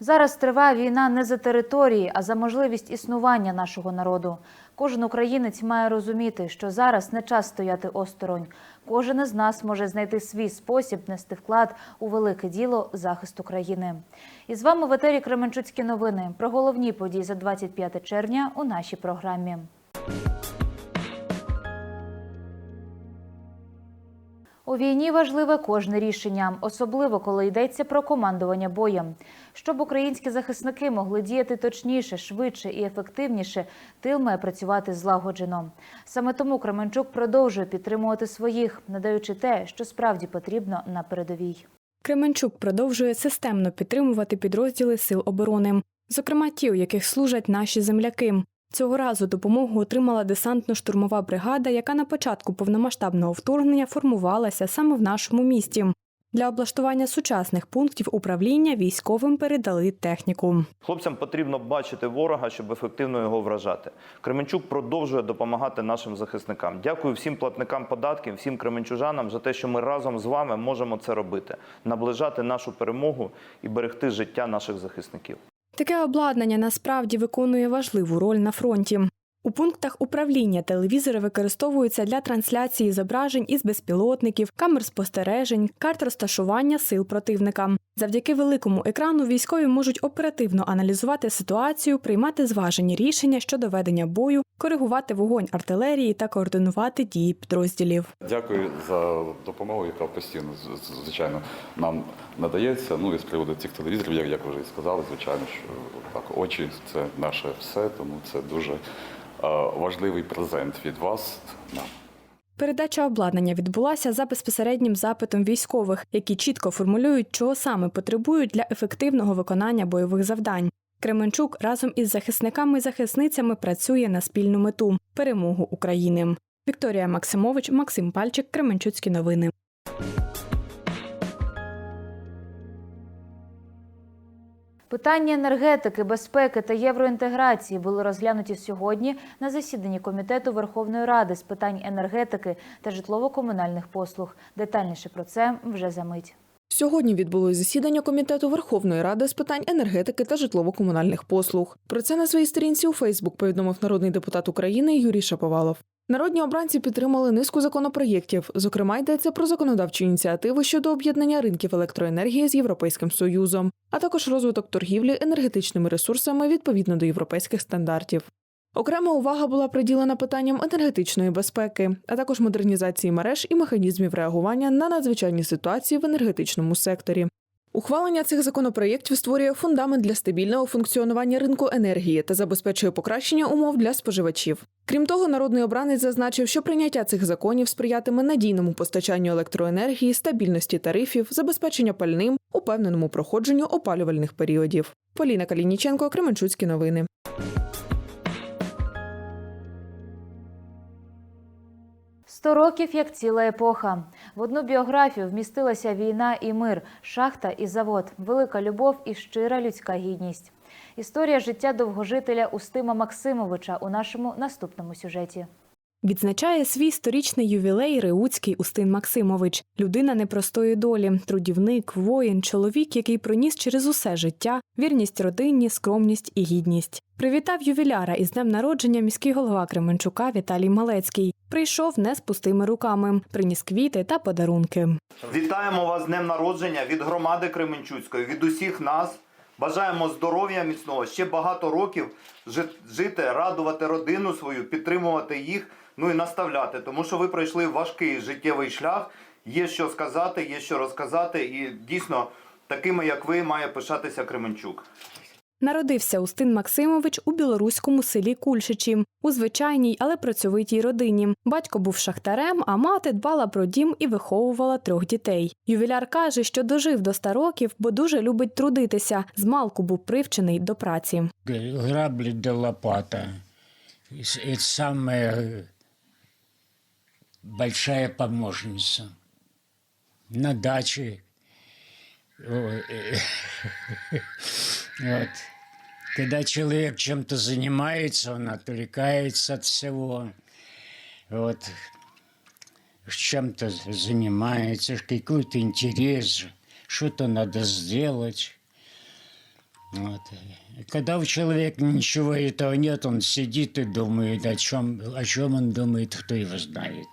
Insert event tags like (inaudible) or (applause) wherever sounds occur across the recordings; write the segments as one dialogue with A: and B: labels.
A: Зараз триває війна не за території, а за можливість існування нашого народу. Кожен українець має розуміти, що зараз не час стояти осторонь. Кожен із нас може знайти свій спосіб нести вклад у велике діло захисту країни. І з вами в етері Кременчуцькі новини про головні події за 25 червня у нашій програмі. У війні важливе кожне рішення, особливо коли йдеться про командування боєм. Щоб українські захисники могли діяти точніше, швидше і ефективніше, тил має працювати злагоджено. Саме тому Кременчук продовжує підтримувати своїх, надаючи те, що справді потрібно на передовій.
B: Кременчук продовжує системно підтримувати підрозділи Сил оборони, зокрема ті, у яких служать наші земляки. Цього разу допомогу отримала десантно-штурмова бригада, яка на початку повномасштабного вторгнення формувалася саме в нашому місті. Для облаштування сучасних пунктів управління військовим передали техніку.
C: Хлопцям потрібно бачити ворога, щоб ефективно його вражати. Кременчук продовжує допомагати нашим захисникам. Дякую всім платникам податків, всім кременчужанам за те, що ми разом з вами можемо це робити, наближати нашу перемогу і берегти життя наших захисників.
B: Таке обладнання насправді виконує важливу роль на фронті. У пунктах управління телевізори використовуються для трансляції зображень із безпілотників, камер спостережень, карт розташування сил противника. Завдяки великому екрану військові можуть оперативно аналізувати ситуацію, приймати зважені рішення щодо ведення бою, коригувати вогонь артилерії та координувати дії підрозділів.
D: Дякую за допомогу, яка постійно звичайно нам надається. Ну і з приводу цих телевізорів, як, ви вже і сказали, звичайно, що так очі це наше все, тому це дуже важливий презент від вас.
B: Передача обладнання відбулася за безпосереднім запитом військових, які чітко формулюють, чого саме потребують для ефективного виконання бойових завдань. Кременчук разом із захисниками і захисницями працює на спільну мету перемогу України. Вікторія Максимович, Максим Пальчик, Кременчуцькі новини.
A: Питання енергетики, безпеки та євроінтеграції були розглянуті сьогодні на засіданні комітету Верховної Ради з питань енергетики та житлово-комунальних послуг. Детальніше про це вже за мить.
E: Сьогодні відбулось засідання комітету Верховної Ради з питань енергетики та житлово-комунальних послуг. Про це на своїй сторінці у Фейсбук повідомив народний депутат України Юрій Шаповалов. Народні обранці підтримали низку законопроєктів. Зокрема, йдеться про законодавчу ініціативу щодо об'єднання ринків електроенергії з Європейським Союзом, а також розвиток торгівлі енергетичними ресурсами відповідно до європейських стандартів. Окрема увага була приділена питанням енергетичної безпеки, а також модернізації мереж і механізмів реагування на надзвичайні ситуації в енергетичному секторі. Ухвалення цих законопроєктів створює фундамент для стабільного функціонування ринку енергії та забезпечує покращення умов для споживачів. Крім того, народний обранець зазначив, що прийняття цих законів сприятиме надійному постачанню електроенергії, стабільності тарифів, забезпечення пальним, упевненому проходженню опалювальних періодів. Поліна Калініченко, Кременчуцькі новини.
A: Сто років як ціла епоха. В одну біографію вмістилася війна і мир, шахта і завод, велика любов і щира людська гідність. Історія життя довгожителя Устима Максимовича у нашому наступному сюжеті.
B: Відзначає свій сторічний ювілей Реуцький Устин Максимович, людина непростої долі, трудівник, воїн, чоловік, який проніс через усе життя, вірність родині, скромність і гідність. Привітав ювіляра із днем народження міський голова Кременчука Віталій Малецький. Прийшов не з пустими руками, приніс квіти та подарунки.
C: Вітаємо вас з днем народження від громади Кременчуцької, від усіх нас. Бажаємо здоров'я міцного, ще багато років жити, радувати родину свою, підтримувати їх, ну і наставляти. Тому що ви пройшли важкий життєвий шлях. Є що сказати, є що розказати, і дійсно такими, як ви, має пишатися Кременчук.
B: Народився Устин Максимович у білоруському селі Кульшичі, у звичайній, але працьовитій родині. Батько був шахтарем, а мати дбала про дім і виховувала трьох дітей. Ювіляр каже, що дожив до ста років, бо дуже любить трудитися. Змалку був привчений до праці.
F: грабли да лопата. И с- Это самая э, большая помощница. На даче. (laughs) Вот. Когда человек чем-то занимается, он отвлекается от всего. Вот. Чем-то занимается, какой-то интерес, что-то надо сделать. Вот. Когда у человека ничего этого нет, он сидит и думает, о чем, о чем он думает, кто его знает.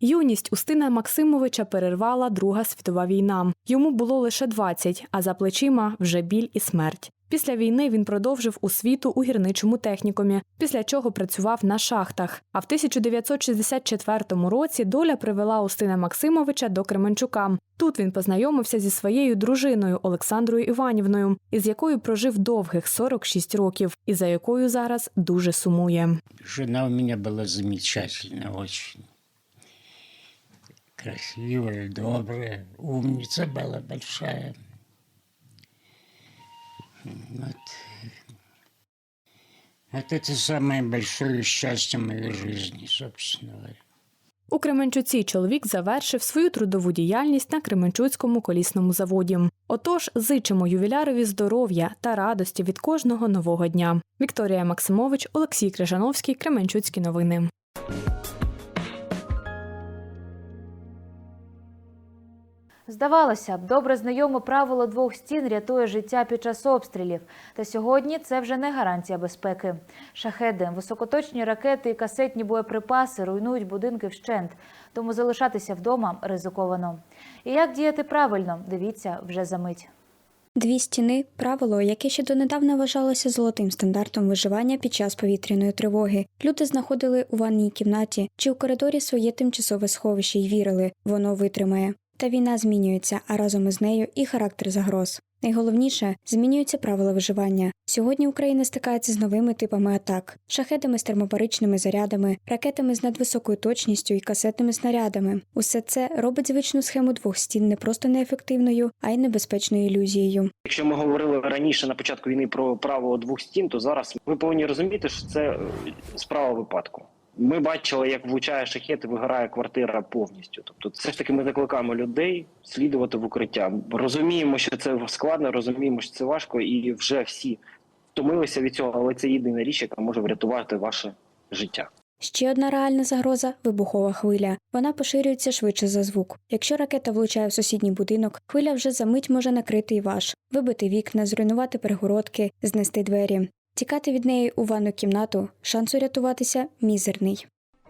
B: Юність Устина Максимовича перервала Друга світова війна. Йому було лише 20, а за плечима вже біль і смерть. Після війни він продовжив освіту у гірничому технікумі, після чого працював на шахтах. А в 1964 році доля привела Устина Максимовича до Кременчука. Тут він познайомився зі своєю дружиною Олександрою Іванівною, із якою прожив довгих 46 років, і за якою зараз дуже сумує.
F: Жена у меня была замечательная очень. Красивая, добрая, умница была большая. Вот. Вот это самое большое счастье моей жизни, собственно говоря.
B: У Кременчуці чоловік завершив свою трудову діяльність на Кременчуцькому колісному заводі. Отож, зичимо ювілярові здоров'я та радості від кожного нового дня. Вікторія Максимович, Олексій Крижановський, Кременчуцькі новини.
A: Здавалося б, добре знайоме правило двох стін рятує життя під час обстрілів. Та сьогодні це вже не гарантія безпеки. Шахеди, високоточні ракети і касетні боєприпаси руйнують будинки вщент, тому залишатися вдома ризиковано. І як діяти правильно, дивіться вже за мить.
G: Дві стіни правило, яке ще донедавна вважалося золотим стандартом виживання під час повітряної тривоги. Люди знаходили у ванній кімнаті чи у коридорі своє тимчасове сховище і вірили, воно витримає. Та війна змінюється, а разом із нею і характер загроз. Найголовніше змінюються правила виживання. Сьогодні Україна стикається з новими типами атак: шахедами з термобаричними зарядами, ракетами з надвисокою точністю і касетними снарядами. Усе це робить звичну схему двох стін не просто неефективною, а й небезпечною ілюзією.
H: Якщо ми говорили раніше на початку війни про правило двох стін, то зараз ви повинні розуміти, що це е, справа випадку. Ми бачили, як влучає шахет і вигорає квартира повністю. Тобто, все ж таки ми закликаємо людей слідувати в укриття. Розуміємо, що це складно, розуміємо, що це важко, і вже всі втомилися від цього, але це єдина річ, яка може врятувати ваше життя.
G: Ще одна реальна загроза вибухова хвиля. Вона поширюється швидше за звук. Якщо ракета влучає в сусідній будинок, хвиля вже за мить може накрити і ваш, вибити вікна, зруйнувати перегородки, знести двері. Тікати від неї у ванну кімнату шанс урятуватися мізерний.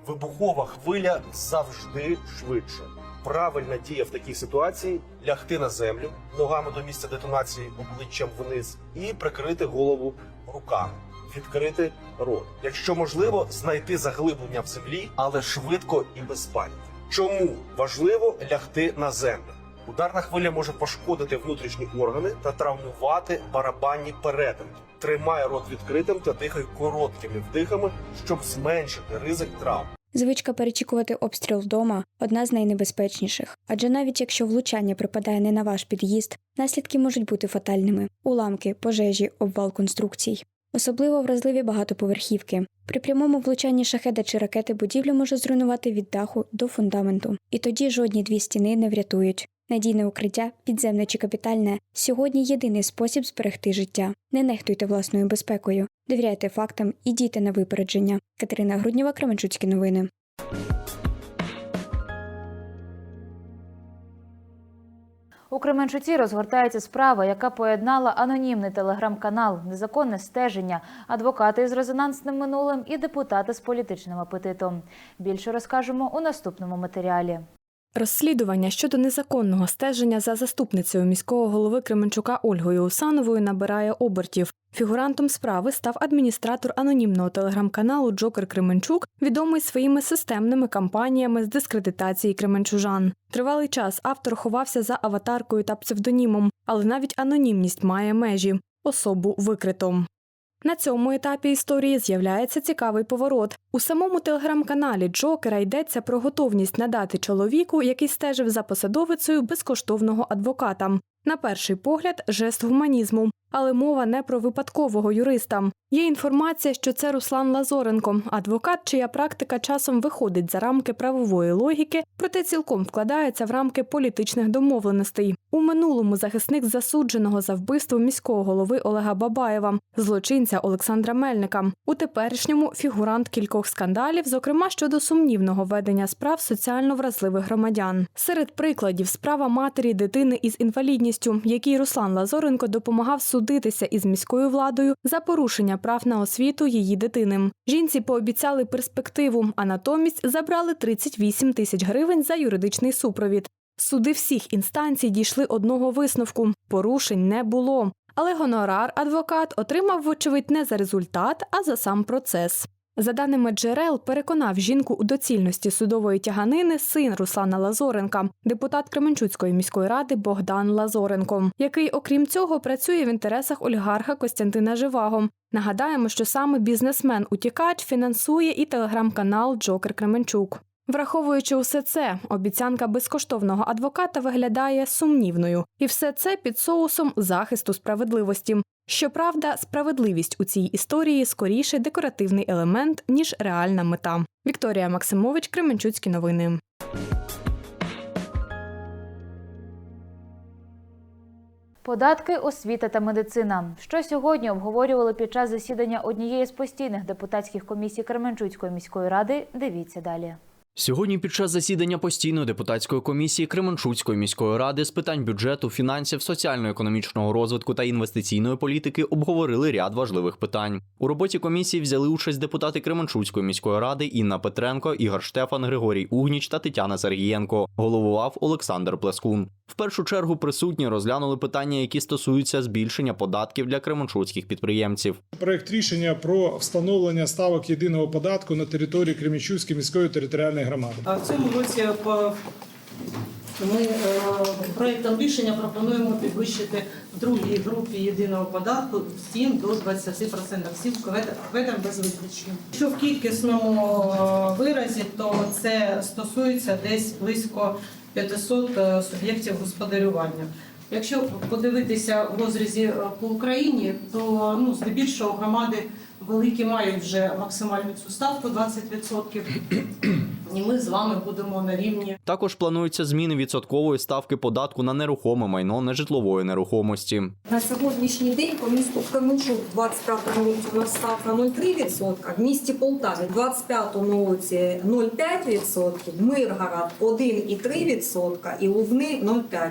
I: Вибухова хвиля завжди швидше. Правильна дія в такій ситуації лягти на землю ногами до місця детонації обличчям вниз і прикрити голову руками, відкрити рот. Якщо можливо, знайти заглиблення в землі, але швидко і без паніки. Чому важливо лягти на землю? Ударна хвиля може пошкодити внутрішні органи та травмувати барабанні перетинки. Тримай рот відкритим та дихай короткими вдихами, щоб зменшити ризик травм.
G: Звичка перечікувати обстріл вдома одна з найнебезпечніших, адже навіть якщо влучання припадає не на ваш під'їзд, наслідки можуть бути фатальними: уламки, пожежі, обвал конструкцій. Особливо вразливі багатоповерхівки. При прямому влучанні шахеда чи ракети будівлю може зруйнувати від даху до фундаменту. І тоді жодні дві стіни не врятують. Надійне укриття, підземне чи капітальне сьогодні єдиний спосіб зберегти життя. Не нехтуйте власною безпекою, довіряйте фактам і дійте на випередження. Катерина Груднєва, Кременчуцькі новини.
A: У Кременчуці розгортається справа, яка поєднала анонімний телеграм-канал, незаконне стеження, адвокати з резонансним минулим і депутати з політичним апетитом. Більше розкажемо у наступному матеріалі.
B: Розслідування щодо незаконного стеження за заступницею міського голови Кременчука Ольгою Усановою набирає обертів. Фігурантом справи став адміністратор анонімного телеграм-каналу Джокер Кременчук, відомий своїми системними кампаніями з дискредитації кременчужан. Тривалий час автор ховався за аватаркою та псевдонімом, але навіть анонімність має межі особу викрито. На цьому етапі історії з'являється цікавий поворот. У самому телеграм-каналі Джокера йдеться про готовність надати чоловіку, який стежив за посадовицею безкоштовного адвоката. На перший погляд, жест гуманізму, але мова не про випадкового юриста. Є інформація, що це Руслан Лазоренко, адвокат, чия практика часом виходить за рамки правової логіки, проте цілком вкладається в рамки політичних домовленостей. У минулому захисник засудженого за вбивство міського голови Олега Бабаєва, злочинця Олександра Мельника. У теперішньому фігурант кількох скандалів, зокрема щодо сумнівного ведення справ соціально вразливих громадян. Серед прикладів справа матері дитини із інвалідністю повністю, якій Руслан Лазоренко допомагав судитися із міською владою за порушення прав на освіту її дитини. Жінці пообіцяли перспективу, а натомість забрали 38 тисяч гривень за юридичний супровід. Суди всіх інстанцій дійшли одного висновку: порушень не було. Але гонорар адвокат отримав, вочевидь, не за результат, а за сам процес. За даними джерел, переконав жінку у доцільності судової тяганини син Руслана Лазоренка, депутат Кременчуцької міської ради Богдан Лазоренко, який, окрім цього, працює в інтересах олігарха Костянтина Живаго. Нагадаємо, що саме бізнесмен-утікач фінансує і телеграм-канал Джокер Кременчук. Враховуючи усе це, обіцянка безкоштовного адвоката виглядає сумнівною, і все це під соусом захисту справедливості. Щоправда, справедливість у цій історії скоріше декоративний елемент ніж реальна мета. Вікторія Максимович, Кременчуцькі новини.
A: Податки, освіта та медицина. Що сьогодні обговорювали під час засідання однієї з постійних депутатських комісій Кременчуцької міської ради. Дивіться далі.
J: Сьогодні під час засідання постійної депутатської комісії Кременчуцької міської ради з питань бюджету, фінансів, соціально-економічного розвитку та інвестиційної політики обговорили ряд важливих питань. У роботі комісії взяли участь депутати Кременчуцької міської ради Інна Петренко, Ігор Штефан, Григорій Угніч та Тетяна Сергієнко. Головував Олександр Плескун. В першу чергу присутні розглянули питання, які стосуються збільшення податків для кременчуцьких підприємців.
K: Проект рішення про встановлення ставок єдиного податку на території Кремічуської міської територіальної громади.
L: А в цьому році по- ми е, проектом рішення пропонуємо підвищити в другій групі єдиного податку всім до 20%, всім кведам без виключення. Якщо в кількісному е, виразі, то це стосується десь близько 500 е, суб'єктів господарювання. Якщо подивитися в розрізі е, по Україні, то ну, здебільшого громади великі мають вже максимальну цю ставку 20%. І ми з вами будемо на рівні
J: Також плануються зміни відсоткової ставки податку на нерухоме майно нежитлової нерухомості.
M: На сьогоднішній день по місту Кременчук в 25 році у нас ставка 0,3%, в місті Полтаві в 25 році 0,5%, Миргород 1,3% і Лубни 0,5%.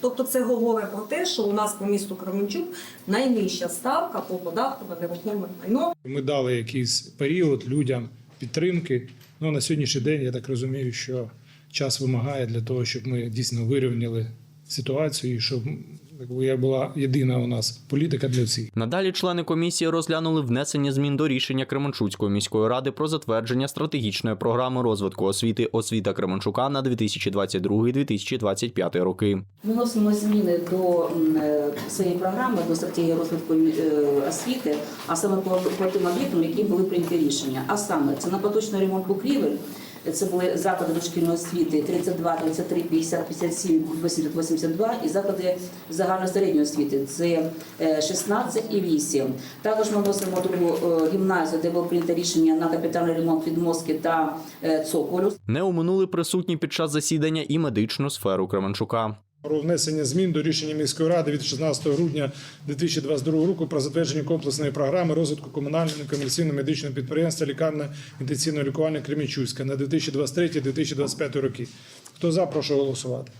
M: Тобто це говорить про те, що у нас по місту Кременчук найнижча ставка по податку на нерухоме майно.
K: Ми дали якийсь період людям підтримки. Ну на сьогоднішній день я так розумію, що час вимагає для того, щоб ми дійсно вирівняли ситуацію, і щоб якби, була єдина у нас політика для всіх.
J: Надалі члени комісії розглянули внесення змін до рішення Кременчуцької міської ради про затвердження стратегічної програми розвитку освіти освіта Кременчука на 2022-2025 роки.
N: Ми вносимо зміни до е, своєї програми до стратегії розвитку е, освіти, а саме по, по тим об'єктам, які були прийняті рішення. А саме це на поточний ремонт покрівель. Це були заклади дошкільної освіти 32, 33, 50, 57, 80, 82 і заклади загальної середньої освіти. Це е, 16 і 8. Також ми вносимо другу е, гімназію, де було прийнято рішення на капітальний ремонт підмостки та е, цоколю.
J: Не оминули присутні під час засідання і медичну сферу Кременчука.
K: Про внесення змін до рішення міської ради від 16 грудня 2022 року про затвердження комплексної програми розвитку комунального некомерційного медичного підприємства лікарня інтенсивного лікування Кремічуська на 2023-2025 роки. Хто за, прошу голосувати.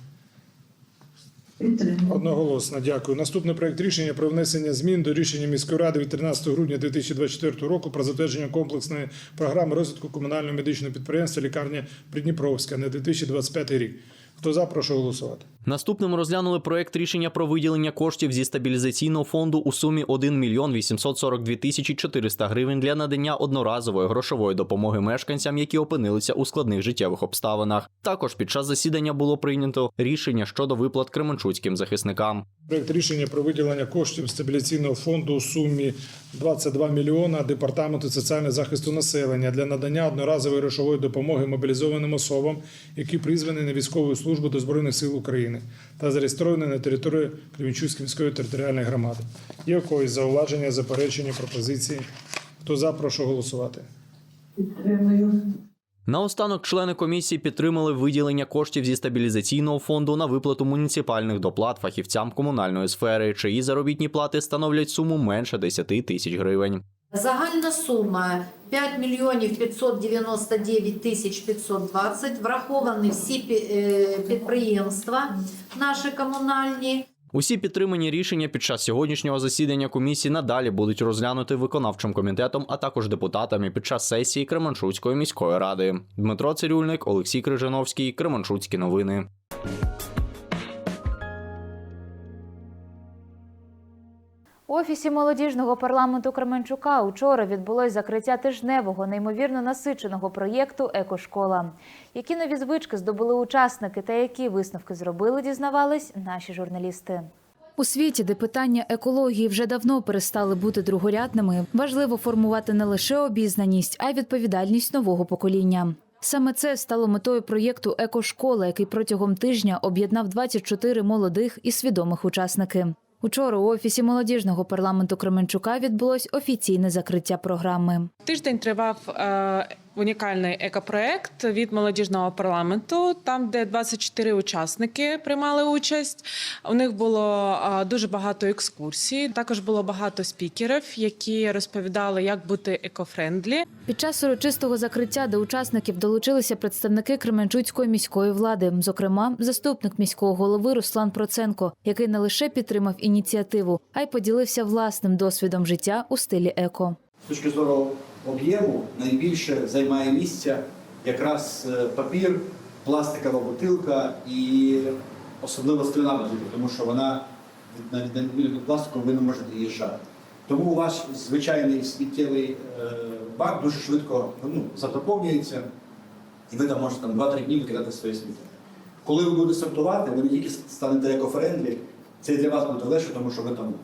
K: Одноголосно, дякую. Наступний проект рішення про внесення змін до рішення міської ради від 13 грудня 2024 року про затвердження комплексної програми розвитку комунального медичного підприємства лікарня Придніпровська на 2025 рік. Хто за, прошу голосувати.
J: Наступним розглянули проект рішення про виділення коштів зі стабілізаційного фонду у сумі 1 мільйон 842 тисячі 400 гривень для надання одноразової грошової допомоги мешканцям, які опинилися у складних життєвих обставинах. Також під час засідання було прийнято рішення щодо виплат кременчуцьким захисникам.
K: Проект рішення про виділення коштів стабіляційного фонду у сумі 22 мільйона департаменту соціального захисту населення для надання одноразової грошової допомоги мобілізованим особам, які призвані на військову службу до збройних сил України та зареєстровані на території Кременчуцької міської територіальної громади. Є якоїсь зауваження, заперечення, пропозиції? Хто за, прошу голосувати.
J: Наостанок члени комісії підтримали виділення коштів зі стабілізаційного фонду на виплату муніципальних доплат фахівцям комунальної сфери, чиї заробітні плати становлять суму менше 10 тисяч гривень.
O: Загальна сума 5 мільйонів 599 тисяч 520. Враховані всі е, підприємства наші комунальні.
J: Усі підтримані рішення під час сьогоднішнього засідання комісії надалі будуть розглянути виконавчим комітетом, а також депутатами під час сесії Кременчуцької міської ради. Дмитро Цирюльник, Олексій Крижановський, Кременчуцькі новини.
A: У офісі молодіжного парламенту Кременчука учора відбулось закриття тижневого неймовірно насиченого проєкту Екошкола. Які нові звички здобули учасники та які висновки зробили, дізнавались наші журналісти. У світі, де питання екології вже давно перестали бути другорядними, важливо формувати не лише обізнаність, а й відповідальність нового покоління. Саме це стало метою проєкту Екошкола, який протягом тижня об'єднав 24 молодих і свідомих учасники. Учора у офісі молодіжного парламенту Кременчука відбулось офіційне закриття програми.
P: Тиждень тривав е, унікальний екопроект від молодіжного парламенту, там, де 24 учасники приймали участь. У них було дуже багато екскурсій. Також було багато спікерів, які розповідали, як бути екофрендлі.
A: Під час урочистого закриття до учасників долучилися представники Кременчуцької міської влади, зокрема, заступник міського голови Руслан Проценко, який не лише підтримав ініціативу, а й поділився власним досвідом життя у стилі еко.
Q: З точки зору об'єму найбільше займає місця якраз е, папір, пластикова бутилка і особливо скляна бутилка, тому що вона на відміну від пластику ви не можете її жати. Тому ваш звичайний сміттєвий е, бак дуже швидко ну, затоповнюється, і ви там можете там 2-3 дні викидати своє сміття. Коли ви будете сортувати, ви не тільки станете екофрендлі, це для вас буде легше, тому що ви там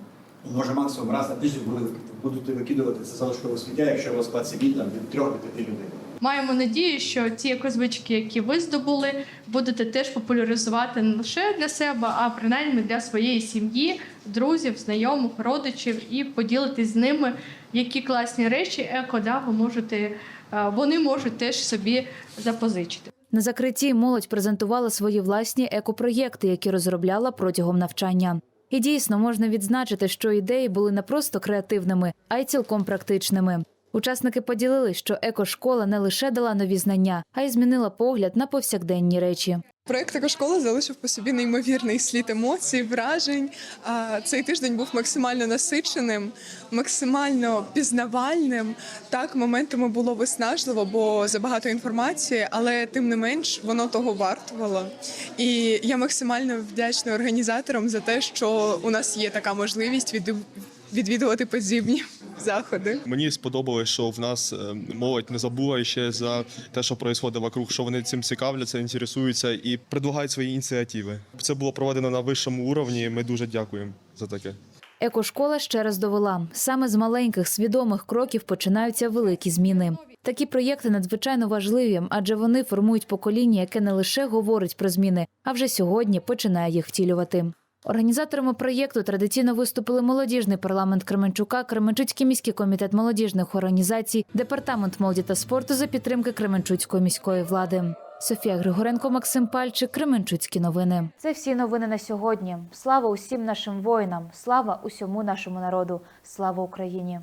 Q: може максимум раз на тиждень будете, будете викидувати це залишкове сміття, якщо у вас склад сім'ї там від трьох до п'яти людей.
R: Маємо надію, що ті екозвички, які ви здобули, будете теж популяризувати не лише для себе, а принаймні для своєї сім'ї, друзів, знайомих, родичів і поділитись з ними, які класні речі еко да, ви можете, е, вони можуть теж собі запозичити.
A: На закритті молодь презентувала свої власні екопроєкти, які розробляла протягом навчання. І дійсно можна відзначити, що ідеї були не просто креативними, а й цілком практичними. Учасники поділили, що екошкола не лише дала нові знання, а й змінила погляд на повсякденні речі.
S: Проект «Екошкола» залишив по собі неймовірний слід емоцій, вражень. Цей тиждень був максимально насиченим, максимально пізнавальним. Так, моментами було виснажливо, бо забагато інформації, але тим не менш воно того вартувало. І я максимально вдячна організаторам за те, що у нас є така можливість відвідувати подібні заходи.
T: Мені сподобалось, що в нас е, молодь не забула ще за те, що відбувається вокруг, що вони цим цікавляться, інтересуються і предлагають свої ініціативи. Це було проведено на вищому уровні. Ми дуже дякуємо за таке.
A: Екошкола ще раз довела: саме з маленьких свідомих кроків починаються великі зміни. Такі проєкти надзвичайно важливі, адже вони формують покоління, яке не лише говорить про зміни, а вже сьогодні починає їх втілювати. Організаторами проєкту традиційно виступили молодіжний парламент Кременчука, Кременчуцький міський комітет молодіжних організацій, департамент молоді та спорту за підтримки Кременчуцької міської влади. Софія Григоренко, Максим Пальчик, Кременчуцькі новини. Це всі новини на сьогодні. Слава усім нашим воїнам, слава усьому нашому народу, слава Україні.